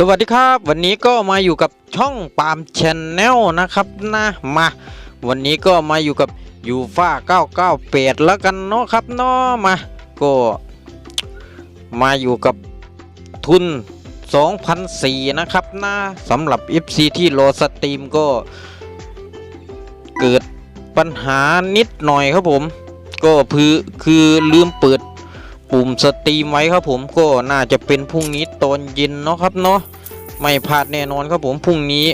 สวัสดีครับ วันนี้ก็มาอยู่กับช่องปามชแนลนะครับนะมาวันนี้ก็มาอยู่กับยูฟ่า998 แล้วกันเนาะครับเนาะมาก็มาอยู่กับทุน 2,004นะครับนะสำหรับ FC ที่รอสตรีมก็เกิดปัญหานิดหน่อยครับผม ก็คือคือลืมเปิด ปุ่มสตรีมไว้ครับผมก็น่าจะเป็นพรุ่งนี้ตอนเย็นเนาะครับเนาะไม่พลาดแน่นอนครับผมพรุ่งนี้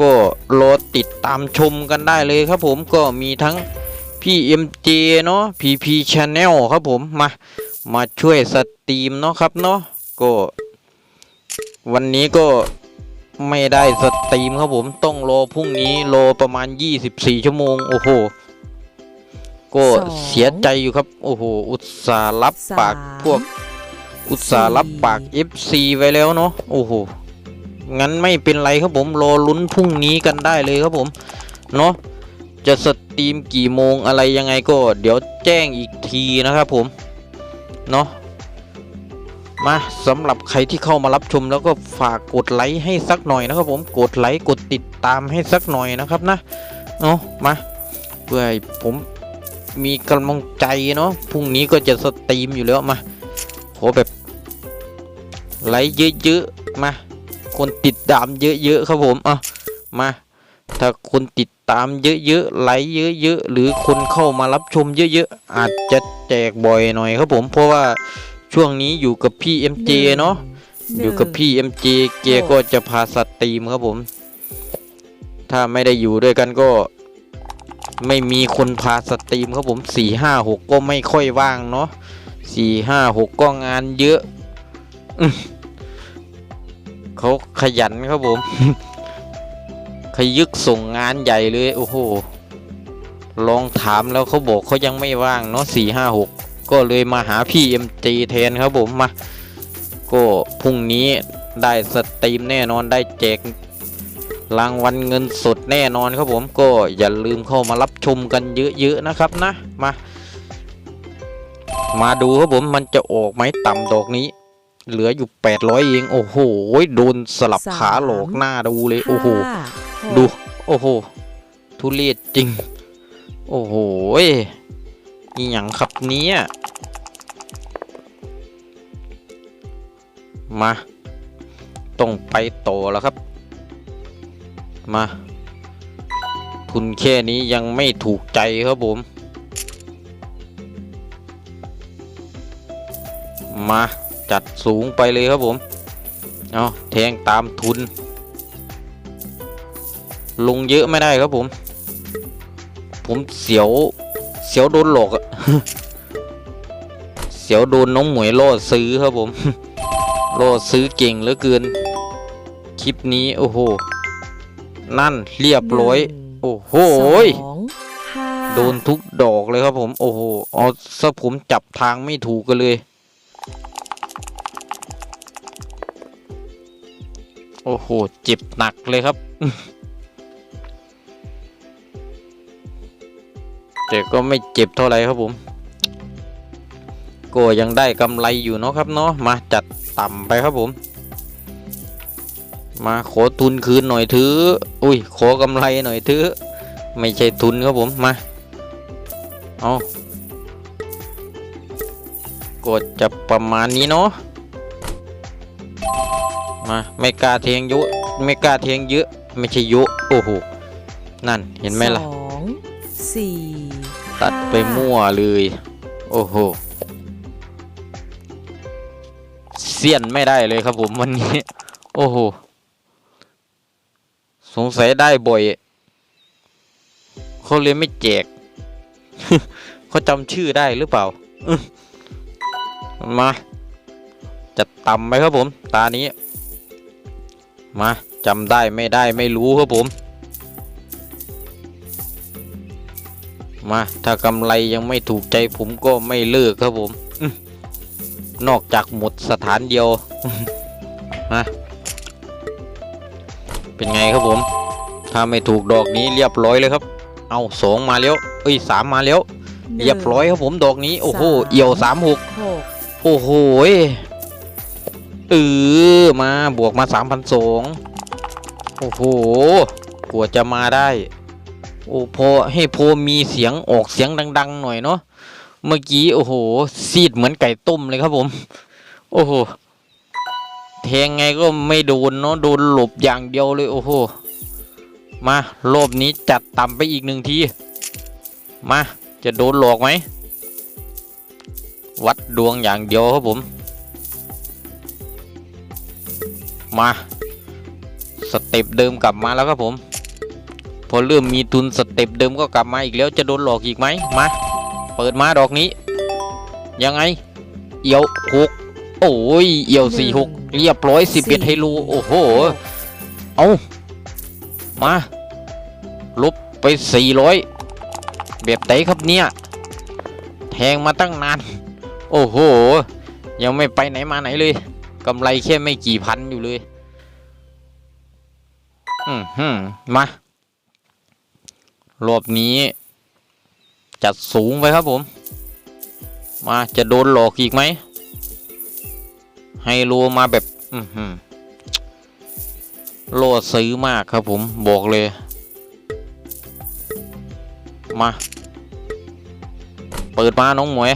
ก็รอติดตามชมกันได้เลยครับผมก็มีทั้งพี่ MJ เนาะ PP Channel ครับผมมามาช่วยสตรีมเนาะครับเนาะก็ วันนี้ก็ไม่ได้สตรีมครับผมต้องรอพรุ่งนี้รอประมาณ 24 ชั่วโมง โอ้โห ก็สองเสียใจอยู่ครับ โอ้โห อุตส่าห์รับปากสามพวก อุตส่าห์รับปาก FC ไว้แล้วเนาะ โอ้โห งั้นไม่เป็นไรครับผม รอลุ้นพรุ่งนี้กันได้เลยครับผม เนาะ จะสตรีมกี่โมงอะไรยังไงก็ เดี๋ยวแจ้งอีกทีนะครับผม เนาะ มาสำหรับใครที่เข้ามารับชมแล้วก็ฝากกดไลค์ให้สักหน่อยนะครับผม กดไลค์กดติดตามให้สักหน่อยนะครับนะ เนาะ มา เพื่อให้ผม มีกำลังใจเนาะพรุ่งนี้ก็จะสตรีมอยู่แล้วมาขอแบบไลค์เยอะๆมาคนติดตามเยอะๆครับผมอะมาถ้าคนติดตามเยอะๆไลค์เยอะๆหรือคนเข้ามารับชมเยอะๆอาจจะแจกบ่อยหน่อยครับผมเพราะว่าช่วงนี้อยู่กับพี่ MJ เนาะอยู่กับพี่ MJ เกียก็จะพาสตรีมครับผม ถ้าไม่ได้อยู่ด้วยกันก็ ไม่มีคนพาสตรีมครับผมสี่ห้าหกก็ไม่ค่อยว่างเนาะสี่ห้าหกก็งานเยอะเขาขยันครับผม ขยึกส่งงานใหญ่เลย โอ้โห ลองถามแล้วเขาบอกเขายังไม่ว่างเนาะสี่ห้าหกก็เลยมาหาพี่เอ็มจีแทนครับผมมา ก็พรุ่งนี้ได้สตรีมแน่นอนได้แจก รางวัลเงินสดแน่นอนครับผมก็อย่าลืมเข้ามารับชมกันเยอะๆนะครับนะมา มาดูครับผมมันจะออกไหมต่ำดอกนี้ เหลืออยู่ 800 เองโอ้โหโดนสลับขาหลอกหน้าดูเลยโอ้โหห้าหกดูโอ้โหทุเรศจริง โอ้โหนี่อย่างครับเนี้ยมา ต้องไปต่อแล้วครับ มา ทุนแค่นี้ยังไม่ถูกใจครับผม มาจัดสูงไปเลยครับผม เอาแทงตามทุน ลงเยอะไม่ได้ครับผม ผมเสียวเสียวโดนหลอกอะเสียวโดนน้องหมวยล่อซื้อครับผมล่อซื้อเก่งเหลือเกิน คลิปนี้ โอ้โห นั่นเรียบร้อยหนึ่งโอ้โหสองห้าโดนทุกดอกเลยครับผม โอ้โหเอาซะผมจับทางไม่ถูกกันเลย โอ้โห เจ็บหนักเลยครับ แต่ก็ไม่เจ็บเท่าไหร่ครับผม ก็ยังได้กำไรอยู่เนาะครับเนาะ มาจัดต่ำไปครับผม มาขอทุนคืนหน่อยเถือะอุ้ยขอกำไรหน่อยเถือะไม่ใช่ทุนครับผมมาเอากดจะประมาณนี้เนาะมาไม่กล้าเทียงเยอะไม่กล้าเทียงเยอะไม่ใช่เยอะโอ้โหนั่นเห็นไหมล่ะสองสี่ตัดไปห้ามั่วเลย โอ้โหเสียนไม่ได้เลยครับผมวันนี้ โอ้โห สงสัยได้บ่อยเขาเลยไม่แจกเขาจำชื่อได้หรือเปล่ามาจะต่ำไปครับผม ตานี้ มาจำได้ไม่ได้ไม่รู้ครับผม มาถ้ากำไรยังไม่ถูกใจผมก็ไม่เลิกครับผม นอกจากหมดสถานเดียว มา เป็นไงครับผม ถ้าไม่ถูกดอกนี้เรียบร้อยเลยครับ เอาสองมาแล้ว เอ้ยสามมาแล้วหนึ่งเรียบร้อยครับผมดอกนี้ โอ้โหสามเอี่ยวสามหกหกโอ้โหยเออมาบวกมาสามพันสองโอ้โหกว่าจะมาได้ โอ้พอให้พอมีเสียงออกเสียงดัง ๆ หน่อยเนาะ เมื่อกี้โอ้โหซีดเหมือนไก่ต้มเลยครับผม โอ้โห แทงไงก็ไม่โดนเนาะโดนหลบอย่างเดียวเลยโอ้โหมารอบนี้จัดต่ำไปอีกหนึ่งทีมาจะโดนหลอกไหมวัดดวงอย่างเดียวครับผม มาสเต็ปเดิมกลับมาแล้วครับผม พอเริ่มมีทุนสเต็ปเดิมก็กลับมาอีกแล้วจะโดนหลอกอีกไหมมาเปิดมาดอกนี้ ยังไงเอียวหก โอ้ยเอียวสี่หกเรียบร้อยสิบเอ็ดไฮโลโอ้โห เอามาลบไปสี่ร้อยแบบไหนครับเนี่ย แทงมาตั้งนาน โอ้โห ยังไม่ไปไหนมาไหนเลยกำไรแค่ไม่กี่พันอยู่เลย อืมฮึมมารอบนี้ จัดสูงไปครับผม มาจะโดนหลอกอีกไหมไฮโลมาแบบโลดซื้อมากครับผมบอกเลย มา เปิดมาน้องหมวย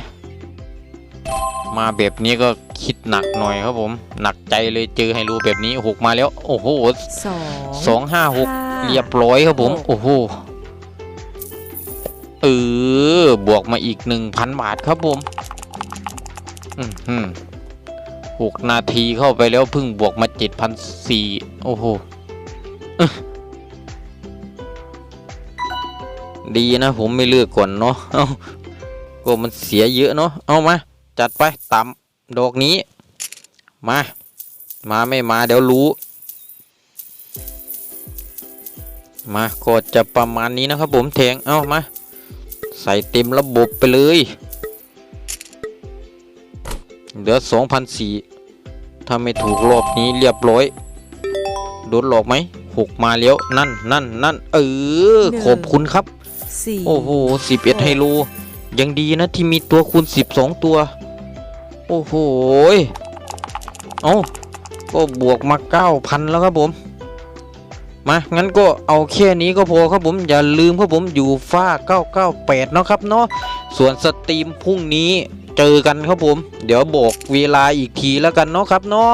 มาแบบนี้ก็คิดหนักหน่อยครับผม หนักใจเลยเจอไฮโลแบบนี้หกมาแล้ว โอ้โหสองห้าหกเรียบร้อยครับผม โอ้โหเออบวกมาอีกหนึ่งพันบาทครับผม อืม 6 นาทีเข้าไปแล้วพึ่งบวกมา 7,004 โอ้โห ดีนะผมไม่เลือกก่อนเนาะก็มันเสียเยอะเนาะ เอามา จัดไปต่ำดอกนี้ มา มาไม่มาเดี๋ยวรู้ มาก็จะประมาณนี้นะครับผมแทง เอามา ใส่เต็มระบบไปเลยเหลืองพันสี่ ถ้าไม่ถูกรอบนี้เรียบร้อยโดนหลอกไหมหกมาแล้วนั่นนั่นนั่นเออขอบคุณครับสี่โอ้โหสิบเอ็ดไฮโลยังดีนะที่มีตัวคูณสิบสองตัว โอ้โหยเอาก็บวกมาเก้าพันแล้วครับผมมางั้นก็เอาแค่นี้ก็พอครับผมอย่าลืมครับผมอยู่ฟ้า 998 เนาะครับเนาะส่วนสตรีมพรุ่งนี้ เจอกันครับผม เดี๋ยวบอกเวลาอีกทีแล้วกันเนาะครับเนาะ